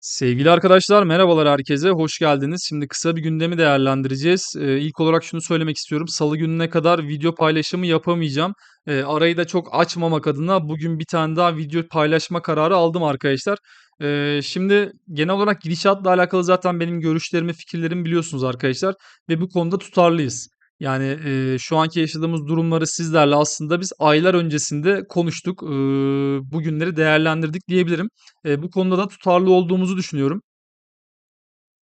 Sevgili arkadaşlar, merhabalar herkese, hoş geldiniz. Şimdi kısa bir gündemi değerlendireceğiz. Eee, ilk olarak şunu söylemek istiyorum. Salı gününe kadar video paylaşımı yapamayacağım. Eee, arayı da çok açmamak adına bugün bir tane daha video paylaşma kararı aldım arkadaşlar. Eee, şimdi genel olarak gidişatla alakalı zaten benim görüşlerimi, fikirlerimi biliyorsunuz arkadaşlar ve bu konuda tutarlıyız. Yani eee, şu anki yaşadığımız durumları sizlerle aslında biz aylar öncesinde konuştuk. Eee, bugünleri değerlendirdik diyebilirim. Eee, bu konuda da tutarlı olduğumuzu düşünüyorum.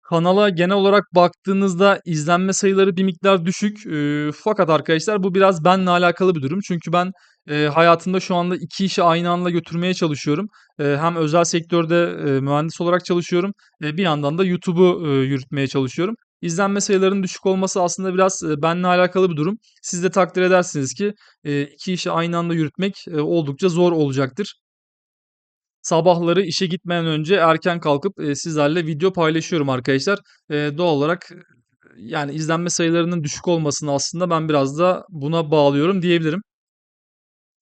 Kanala genel olarak baktığınızda izlenme sayıları bir miktar düşük. Eee, fakat arkadaşlar bu biraz benle alakalı bir durum. Çünkü ben eee, hayatımda şu anda iki işi aynı anda götürmeye çalışıyorum. Eee, hem özel sektörde eee, mühendis olarak çalışıyorum. Eee, bir yandan da YouTube'u eee, yürütmeye çalışıyorum. İzlenme sayılarının düşük olması aslında biraz eee, benle alakalı bir durum. Siz de takdir edersiniz ki eee, iki işi aynı anda yürütmek eee, oldukça zor olacaktır. Sabahları işe gitmeden önce erken kalkıp, sizlerle video paylaşıyorum arkadaşlar. Doğal olarak, yani izlenme sayılarının düşük olmasını aslında ben biraz da buna bağlıyorum diyebilirim.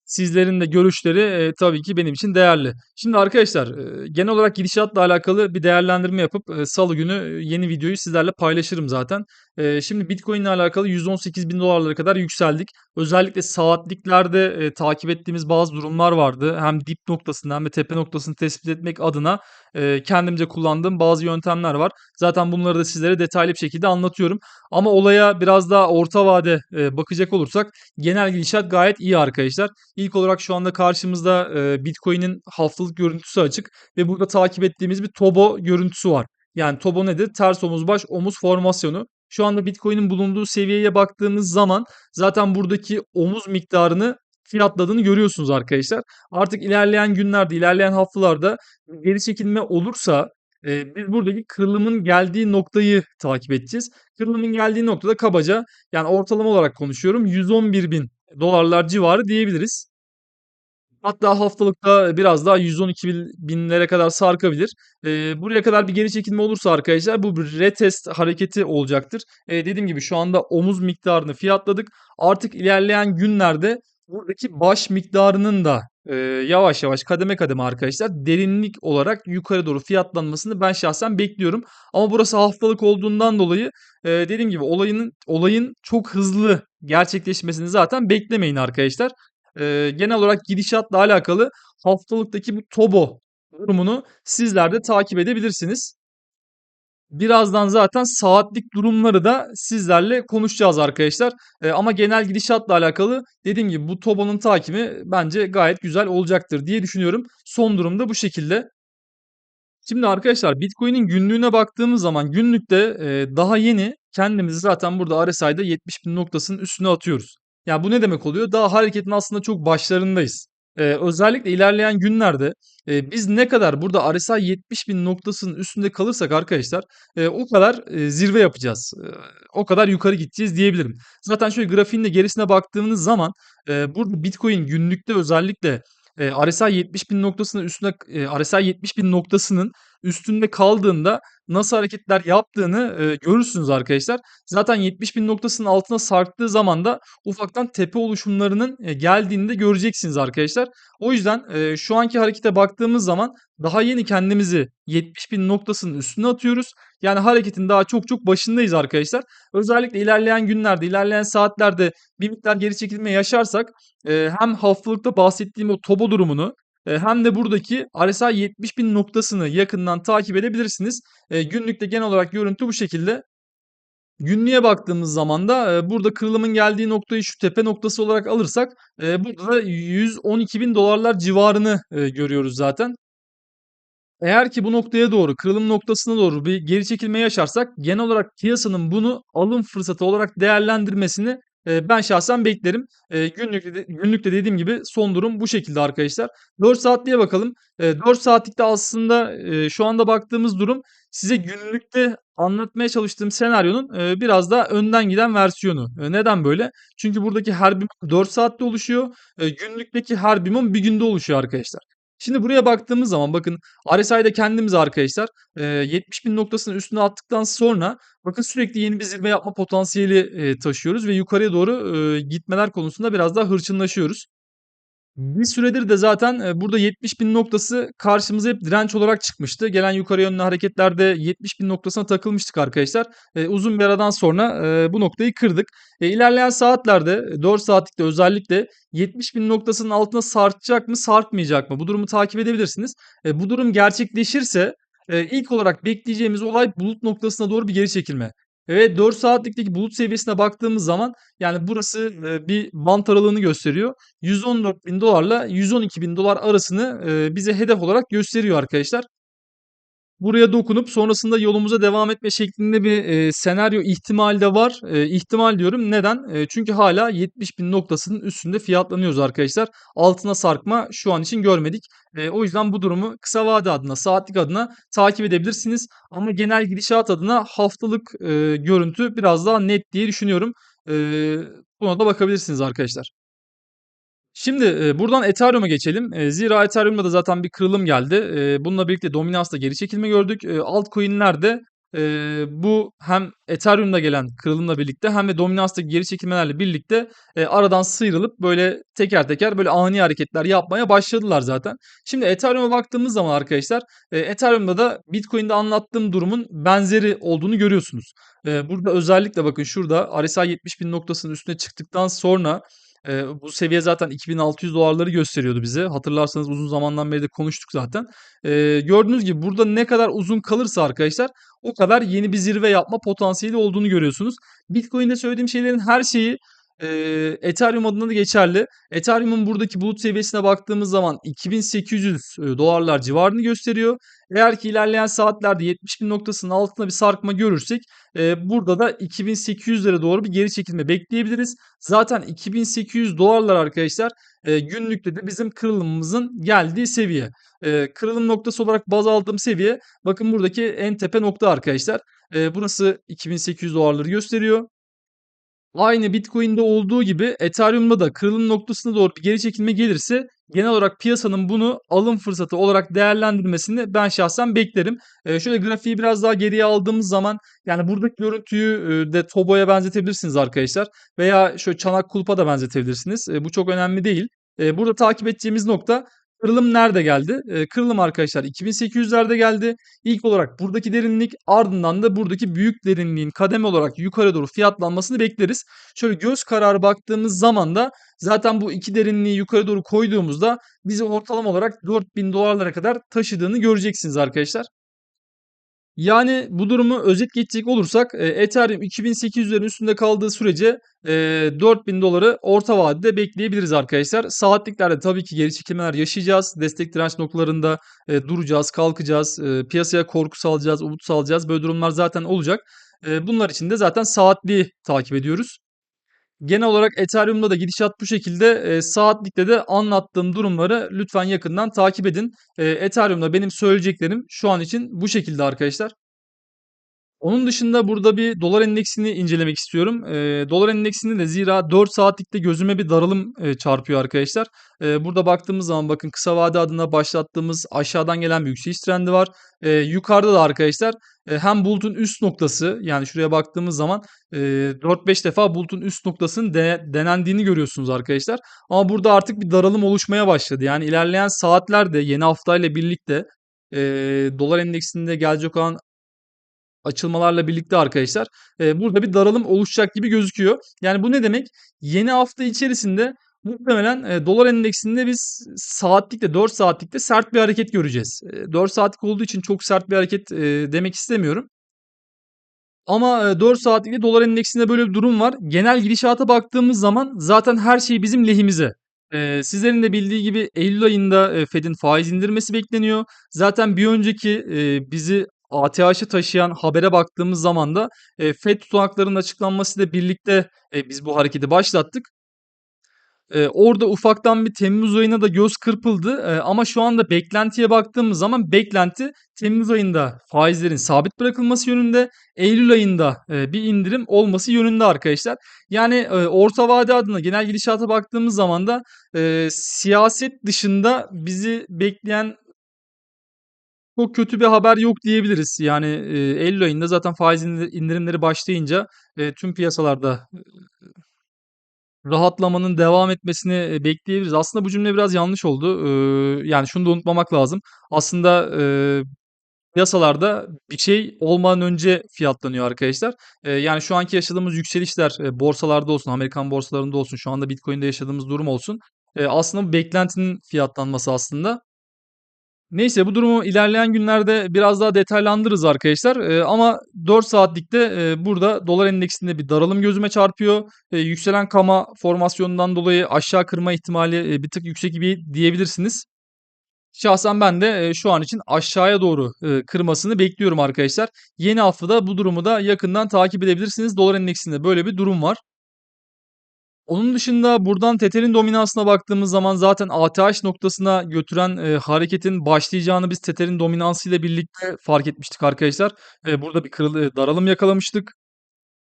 Sizlerin de görüşleri, eee, tabii ki benim için değerli. Şimdi arkadaşlar, eee, genel olarak gidişatla alakalı bir değerlendirme yapıp, eee, salı günü, eee, yeni videoyu sizlerle paylaşırım zaten. Eee, şimdi Bitcoin'le alakalı $118.000'lara kadar yükseldik. Özellikle saatliklerde, eee, takip ettiğimiz bazı durumlar vardı. Hem dip noktasını hem de tepe noktasını tespit etmek adına, eee, kendimce kullandığım bazı yöntemler var. Zaten bunları da sizlere detaylı bir şekilde anlatıyorum. Ama olaya biraz daha orta vade, eee, bakacak olursak genel gidişat gayet iyi arkadaşlar. İlk olarak şu anda karşımızda, eee, Bitcoin'in haftalık görüntüsü açık ve burada takip ettiğimiz bir Tobo görüntüsü var. Yani Tobo nedir? Ters omuz baş omuz formasyonu. Şu anda Bitcoin'in bulunduğu seviyeye baktığımız zaman zaten buradaki omuz miktarını fiyatladığını görüyorsunuz arkadaşlar. Artık ilerleyen günlerde, ilerleyen haftalarda geri çekilme olursa eee, biz buradaki kırılımın geldiği noktayı takip edeceğiz. Kırılımın geldiği noktada kabaca yani ortalama olarak konuşuyorum $111.000 civarı diyebiliriz. Hatta haftalıkta biraz daha 112 binlere kadar sarkabilir. Eee, buraya kadar bir geri çekilme olursa arkadaşlar bu bir retest hareketi olacaktır. Eee, dediğim gibi şu anda omuz miktarını fiyatladık. Artık ilerleyen günlerde buradaki baş miktarının da eee, yavaş yavaş kademe kademe arkadaşlar derinlik olarak yukarı doğru fiyatlanmasını ben şahsen bekliyorum. Ama burası haftalık olduğundan dolayı eee, dediğim gibi olayın olayın çok hızlı gerçekleşmesini zaten beklemeyin arkadaşlar. Eee, genel olarak gidişatla alakalı haftalıktaki bu Tobo durumunu sizler de takip edebilirsiniz. Birazdan zaten saatlik durumları da sizlerle konuşacağız arkadaşlar. Eee, ama genel gidişatla alakalı dediğim gibi bu Tobo'nun takibi bence gayet güzel olacaktır diye düşünüyorum. Son durum da bu şekilde. Şimdi arkadaşlar Bitcoin'in günlüğüne baktığımız zaman günlükte eee, daha yeni kendimizi zaten burada RSI'da 70.000 noktasının üstüne atıyoruz. Ya bu ne demek oluyor? Daha hareketin aslında çok başlarındayız. Eee, özellikle ilerleyen günlerde eee, biz ne kadar burada RSI 70.000 noktasının üstünde kalırsak arkadaşlar eee, o kadar eee, zirve yapacağız. Eee, o kadar yukarı gideceğiz diyebilirim. Zaten şöyle grafiğin de gerisine baktığınız zaman eee, burada Bitcoin günlükte özellikle eee, RSI 70.000 noktasının üstünde eee, RSI 70.000 noktasının üstünde kaldığında nasıl hareketler yaptığını eee, görürsünüz arkadaşlar. Zaten 70.000 noktasının altına sarktığı zaman da ufaktan tepe oluşumlarının eee, geldiğini de göreceksiniz arkadaşlar. O yüzden eee, şu anki harekete baktığımız zaman daha yeni kendimizi 70.000 noktasının üstüne atıyoruz. Yani hareketin daha çok çok başındayız arkadaşlar. Özellikle ilerleyen günlerde, ilerleyen saatlerde bir miktar geri çekilme yaşarsak eee, hem haftalıkta bahsettiğim o Tobo durumunu hem de buradaki RSI 70.000 noktasını yakından takip edebilirsiniz. Eee, günlükte genel olarak görüntü bu şekilde. Günlüğe baktığımız zaman da eee, burada kırılımın geldiği noktayı şu tepe noktası olarak alırsak eee, burada da $112.000 civarını eee, görüyoruz zaten. Eğer ki bu noktaya doğru, kırılım noktasına doğru bir geri çekilme yaşarsak genel olarak piyasanın bunu alım fırsatı olarak değerlendirmesini ben şahsen beklerim. Eee, günlükte de günlükte dediğim gibi son durum bu şekilde arkadaşlar. 4 saatliğe bakalım. Eee, 4 saatlikte aslında şu anda baktığımız durum size günlükte anlatmaya çalıştığım senaryonun biraz daha önden giden versiyonu. Neden böyle? Çünkü buradaki her birim 4 saatte oluşuyor. Günlükteki her birim bir günde oluşuyor arkadaşlar. Şimdi buraya baktığımız zaman bakın RSI'de kendimiz arkadaşlar eee 70.000 noktasının üstüne attıktan sonra bakın sürekli yeni bir zirve yapma potansiyeli taşıyoruz ve yukarıya doğru gitmeler konusunda biraz daha hırçınlaşıyoruz. Bir süredir de zaten, eee, burada 70.000 noktası karşımıza hep direnç olarak çıkmıştı. Gelen yukarı yönlü hareketlerde 70.000 noktasına takılmıştık arkadaşlar. Eee, uzun bir aradan sonra, eee, bu noktayı kırdık. Eee, ilerleyen saatlerde, 4 saatlikte özellikle 70.000 noktasının altına sarkacak mı, sarkmayacak mı? Bu durumu takip edebilirsiniz. Bu durum gerçekleşirse, ilk olarak bekleyeceğimiz olay bulut noktasına doğru bir geri çekilme. Ve 4 saatlikteki bulut seviyesine baktığımız zaman yani burası, eee, bir bant aralığını gösteriyor. $114.000'la $112.000 arasını, eee, bize hedef olarak gösteriyor arkadaşlar. Buraya dokunup sonrasında yolumuza devam etme şeklinde bir, eee, senaryo ihtimali de var. Eee, ihtimal diyorum. Neden? Eee, çünkü hâlâ 70.000 noktasının üstünde fiyatlanıyoruz arkadaşlar. Altına sarkma şu an için görmedik. Eee, o yüzden bu durumu kısa vade adına, saatlik adına takip edebilirsiniz. Ama genel gidişat adına haftalık, eee, görüntü biraz daha net diye düşünüyorum. Eee, buna da bakabilirsiniz arkadaşlar. Şimdi, eee, buradan Ethereum'a geçelim. Eee, zira Ethereum'da da zaten bir kırılım geldi. Eee, bununla birlikte dominansta geri çekilme gördük. Eee, altcoin'ler de, bu hem Ethereum'da gelen kırılımla birlikte hem de dominanstaki geri çekilmelerle birlikte, aradan sıyrılıp böyle teker teker böyle ani hareketler yapmaya başladılar zaten. Şimdi Ethereum'a baktığımız zaman arkadaşlar, Ethereum'da da Bitcoin'de anlattığım durumun benzeri olduğunu görüyorsunuz. Burada özellikle bakın şurada RSI 70.000 noktasının üstüne çıktıktan sonra, eee, bu seviye zaten $2.600'ları gösteriyordu bize. Hatırlarsanız uzun zamandan beri de konuştuk zaten. Eee, gördüğünüz gibi burada ne kadar uzun kalırsa arkadaşlar o kadar yeni bir zirve yapma potansiyeli olduğunu görüyorsunuz. Bitcoin'de söylediğim şeylerin her şeyi, eee, Ethereum adına da geçerli. Ethereum'un buradaki bulut seviyesine baktığımız zaman $2.800 civarını gösteriyor. Eğer ki ilerleyen saatlerde 70.000 noktasının altında bir sarkma görürsek, eee, burada da $2.800'lere doğru bir geri çekilme bekleyebiliriz. Zaten $2.800'lar arkadaşlar, eee, günlükte de bizim kırılımımızın geldiği seviye. Eee, kırılım noktası olarak baz aldığım seviye bakın buradaki en tepe nokta arkadaşlar. Eee, burası $2.800'ları gösteriyor. Aynı Bitcoin'de olduğu gibi Ethereum'da da kırılım noktasına doğru bir geri çekilme gelirse genel olarak piyasanın bunu alım fırsatı olarak değerlendirmesini ben şahsen beklerim. Eee, şöyle grafiği biraz daha geriye aldığımız zaman yani buradaki görüntüyü, eee, de Tobo'ya benzetebilirsiniz arkadaşlar veya şöyle çanak kulpa da benzetebilirsiniz. Eee, bu çok önemli değil. Eee, burada takip edeceğimiz nokta kırılım nerede geldi? Eee, kırılım arkadaşlar 2.800'lerde geldi. İlk olarak buradaki derinlik ardından da buradaki büyük derinliğin kademe olarak yukarı doğru fiyatlanmasını bekleriz. Şöyle göz kararı baktığımız zaman da zaten bu iki derinliği yukarı doğru koyduğumuzda bizi ortalama olarak $4.000'lara kadar taşıdığını göreceksiniz arkadaşlar. Yani bu durumu özet geçecek olursak, eee, Ethereum 2.800'lerin üstünde kaldığı sürece, eee, $4.000'ları orta vadede bekleyebiliriz arkadaşlar. Saatliklerde tabii ki geri çekilmeler yaşayacağız. Destek direnç noktalarında, eee, duracağız, kalkacağız, eee, piyasaya korku salacağız, umut salacağız. Böyle durumlar zaten olacak. Bunlar için de zaten saatliği takip ediyoruz. Genel olarak Ethereum'da da gidişat bu şekilde. Eee, saatlikte de anlattığım durumları lütfen yakından takip edin. Eee, Ethereum'da benim söyleyeceklerim şu an için bu şekilde arkadaşlar. Onun dışında burada bir dolar endeksini incelemek istiyorum. Eee, dolar endeksinde de zira 4 saatlikte gözüme bir daralım, eee, çarpıyor arkadaşlar. Eee, burada baktığımız zaman bakın kısa vade adına başlattığımız aşağıdan gelen bir yükseliş trendi var. Eee, yukarıda da arkadaşlar, hem bulutun üst noktası yani şuraya baktığımız zaman, eee, 4-5 defa bulutun üst noktasının de denendiğini görüyorsunuz arkadaşlar. Ama burada artık bir daralım oluşmaya başladı. Yani ilerleyen saatlerde yeni haftayla birlikte, dolar endeksinde gelecek olan açılmalarla birlikte arkadaşlar, burada bir daralım oluşacak gibi gözüküyor. Yani bu ne demek? Yeni hafta içerisinde muhtemelen, eee, dolar endeksinde biz saatlikte 4 saatlikte sert bir hareket göreceğiz. Eee, 4 saatlik olduğu için çok sert bir hareket, eee, demek istemiyorum. Ama, eee, 4 saatlikte dolar endeksinde böyle bir durum var. Genel gidişata baktığımız zaman zaten her şey bizim lehimize. Eee, sizlerin de bildiği gibi eylül ayında, eee, Fed'in faiz indirmesi bekleniyor. Zaten bir önceki, eee, bizi ATH'e taşıyan habere baktığımız zaman da, eee, Fed tutanaklarının açıklanmasıyla birlikte, eee, biz bu hareketi başlattık. Eee, orada ufaktan bir temmuz ayına da göz kırpıldı, eee, ama şu anda beklentiye baktığımız zaman beklenti temmuz ayında faizlerin sabit bırakılması yönünde, eylül ayında, eee, bir indirim olması yönünde arkadaşlar. Yani, eee, orta vade adına genel gidişata baktığımız zaman da, eee, siyaset dışında bizi bekleyen çok kötü bir haber yok diyebiliriz. Yani, eee, eylül ayında zaten faiz indi indirimleri başlayınca, eee, tüm piyasalarda, ııı rahatlamanın devam etmesini, bekleyebiliriz. Aslında bu cümle biraz yanlış oldu. Iıı, yani şunu da unutmamak lazım. Aslında, eee, piyasalarda bir şey olmadan önce fiyatlanıyor arkadaşlar. Eee, yani şu anki yaşadığımız yükselişler, eee, borsalarda olsun, Amerikan borsalarında olsun, şu anda Bitcoin'de yaşadığımız durum olsun, eee, aslında bu beklentinin fiyatlanması aslında. Neyse bu durumu ilerleyen günlerde biraz daha detaylandırırız arkadaşlar. Eee, ama 4 saatlikte, eee, burada dolar endeksinde bir daralım gözüme çarpıyor. Eee, yükselen kama formasyonundan dolayı aşağı kırma ihtimali, eee, bir tık yüksek gibi diyebilirsiniz. Şahsen ben de, eee, şu an için aşağıya doğru, eee, kırmasını bekliyorum arkadaşlar. Yeni haftada bu durumu da yakından takip edebilirsiniz. Dolar endeksinde böyle bir durum var. Onun dışında buradan Tether'in dominansına baktığımız zaman zaten ATH noktasına götüren, eee, hareketin başlayacağını biz Tether'in dominansıyla birlikte fark etmiştik arkadaşlar. Eee, burada bir kırıl eee, daralım yakalamıştık.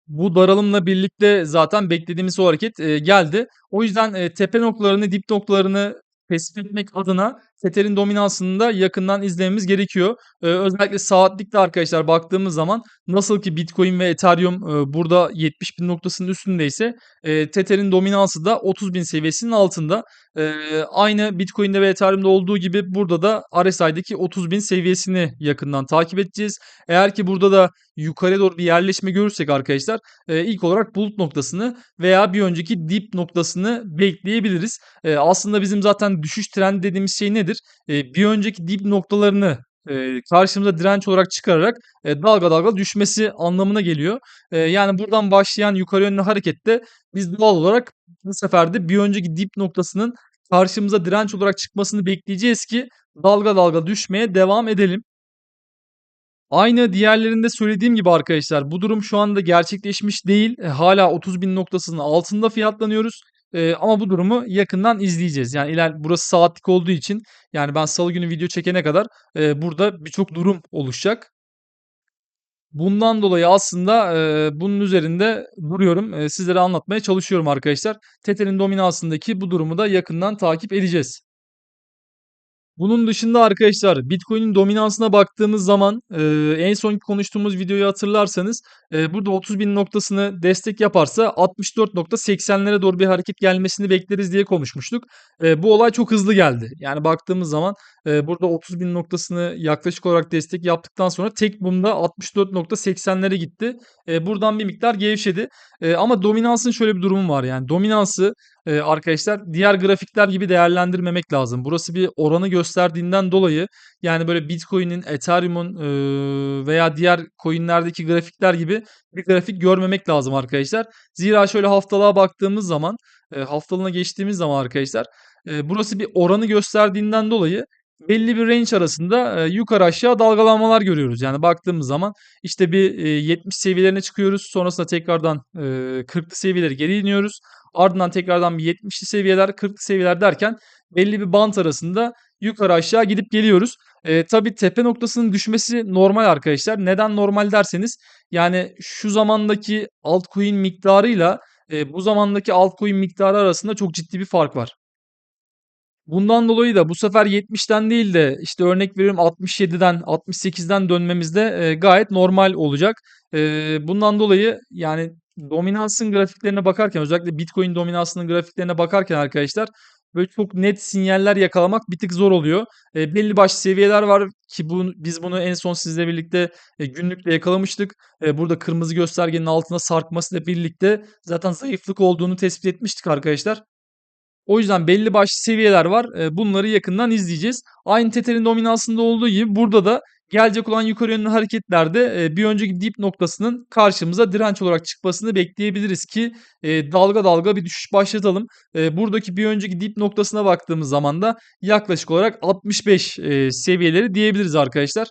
Bu daralımla birlikte zaten beklediğimiz o hareket, eee, geldi. O yüzden, eee, tepe noktalarını, dip noktalarını tespit etmek adına Tether'in dominansını da yakından izlememiz gerekiyor. Eee, özellikle saatlikte arkadaşlar baktığımız zaman nasıl ki Bitcoin ve Ethereum, eee, burada 70.000 noktasının üstündeyse, eee, Tether'in dominansı da 30.000 seviyesinin altında. Eee, aynı Bitcoin'de ve Ethereum'da olduğu gibi burada da RSI'deki 30.000 seviyesini yakından takip edeceğiz. Eğer ki burada da yukarıya doğru bir yerleşme görürsek arkadaşlar, eee, ilk olarak bulut noktasını veya bir önceki dip noktasını bekleyebiliriz. Eee, aslında bizim zaten düşüş trendi dediğimiz şey nedir? Eee, bir önceki dip noktalarını, eee, karşımıza direnç olarak çıkararak, eee, dalga dalga düşmesi anlamına geliyor. Eee, yani buradan başlayan yukarı yönlü harekette biz doğal olarak bu sefer de bir önceki dip noktasının karşımıza direnç olarak çıkmasını bekleyeceğiz ki dalga dalga düşmeye devam edelim. Aynı diğerlerinde söylediğim gibi arkadaşlar bu durum şu anda gerçekleşmiş değil. E, hâlâ 30.000 noktasının altında fiyatlanıyoruz. Eee, ama bu durumu yakından izleyeceğiz. Yani iler burası saatlik olduğu için yani ben salı günü video çekene kadar, eee, burada birçok durum oluşacak. Bundan dolayı aslında, eee, bunun üzerinde duruyorum. Eee, sizlere anlatmaya çalışıyorum arkadaşlar. Tether'in dominansındaki bu durumu da yakından takip edeceğiz. Bunun dışında arkadaşlar Bitcoin'in dominansına baktığımız zaman, eee, en sonki konuştuğumuz videoyu hatırlarsanız, eee, burada 30.000 noktasını destek yaparsa 64.80'lere doğru bir hareket gelmesini bekleriz diye konuşmuştuk. Eee, bu olay çok hızlı geldi. Yani baktığımız zaman, eee, burada 30.000 noktasını yaklaşık olarak destek yaptıktan sonra tek bumda 64.80'lere gitti. Eee, buradan bir miktar gevşedi. Eee, ama dominansın şöyle bir durumu var yani dominansı, eee, arkadaşlar diğer grafikler gibi değerlendirmemek lazım. Burası bir oranı gösterdiğinden dolayı yani böyle Bitcoin'in, Ethereum'un, eee, veya diğer coin'lerdeki grafikler gibi bir grafik görmemek lazım arkadaşlar. Zira şöyle haftalığa baktığımız zaman, eee, haftalığına geçtiğimiz zaman arkadaşlar, eee, burası bir oranı gösterdiğinden dolayı belli bir range arasında, eee, yukarı aşağı dalgalanmalar görüyoruz. Yani baktığımız zaman işte bir, eee, 70 seviyelerine çıkıyoruz. Sonrasında tekrardan, eee, 40'lı seviyelere geri iniyoruz. Ardından tekrardan bir 70'li seviyeler, 40'lı seviyeler derken belli bir bant arasında yukarı aşağı gidip geliyoruz. Eee, tabii tepe noktasının düşmesi normal arkadaşlar. Neden normal derseniz yani şu zamandaki altcoin miktarıyla, eee, bu zamandaki altcoin miktarı arasında çok ciddi bir fark var. Bundan dolayı da bu sefer 70'ten değil de işte örnek veriyorum 67'den 68'den dönmemiz de, eee, gayet normal olacak. Eee, bundan dolayı yani dominansın grafiklerine bakarken özellikle Bitcoin dominansının grafiklerine bakarken arkadaşlar böyle çok net sinyaller yakalamak bir tık zor oluyor. Eee, belli başlı seviyeler var ki bun biz bunu en son sizle birlikte, eee, günlükte yakalamıştık. Eee, burada kırmızı göstergenin altına sarkmasıyla birlikte zaten zayıflık olduğunu tespit etmiştik arkadaşlar. O yüzden belli başlı seviyeler var. Eee, bunları yakından izleyeceğiz. Aynı Tether'in dominansında olduğu gibi burada da gelecek olan yukarı yönlü hareketlerde, eee, bir önceki dip noktasının karşımıza direnç olarak çıkmasını bekleyebiliriz ki, eee, dalga dalga bir düşüş başlatalım. Eee, buradaki bir önceki dip noktasına baktığımız zaman da yaklaşık olarak 65, eee, seviyeleri diyebiliriz arkadaşlar.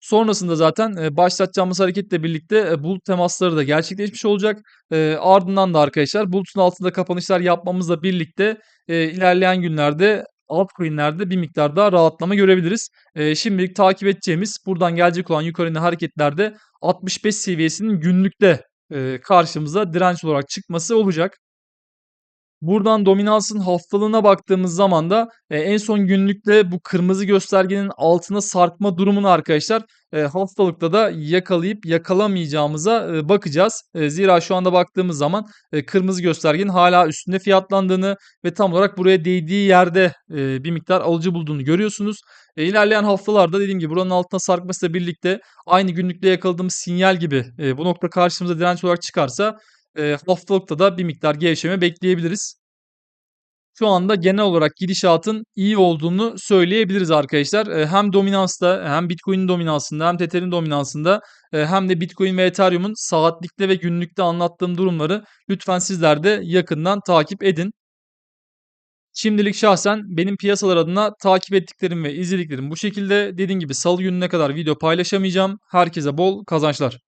Sonrasında zaten, başlatacağımız hareketle birlikte, bulut temasları da gerçekleşmiş olacak. Ardından da arkadaşlar bulutun altında kapanışlar yapmamızla birlikte, ilerleyen günlerde altcoin'lerde bir miktar daha rahatlama görebiliriz. Şimdilik takip edeceğimiz buradan gelecek olan yukarı hareketlerde 65 seviyesinin günlükte, karşımıza direnç olarak çıkması olacak. Buradan dominansın haftalığına baktığımız zaman da e, en son günlükte bu kırmızı göstergenin altına sarkma durumunu arkadaşlar e, haftalıkta da yakalayıp yakalamayacağımıza e, bakacağız. E, zira şu anda baktığımız zaman e, kırmızı göstergenin hala üstünde fiyatlandığını ve tam olarak buraya değdiği yerde e, bir miktar alıcı bulduğunu görüyorsunuz. E, ilerleyen haftalarda dediğim gibi buranın altına sarkmasıyla birlikte aynı günlükte yakaladığımız sinyal gibi e, bu nokta karşımıza direnç olarak çıkarsa e, haftalıkta da bir miktar gevşeme bekleyebiliriz. Şu anda genel olarak gidişatın iyi olduğunu söyleyebiliriz arkadaşlar. Eee, hem dominansta hem Bitcoin'in dominansında hem Tether'in dominansında eee, hem de Bitcoin ve Ethereum'un saatlikte ve günlükte anlattığım durumları lütfen sizler de yakından takip edin. Şimdilik şahsen benim piyasalar adına takip ettiklerim ve izlediklerim bu şekilde. Dediğim gibi salı gününe kadar video paylaşamayacağım. Herkese bol kazançlar.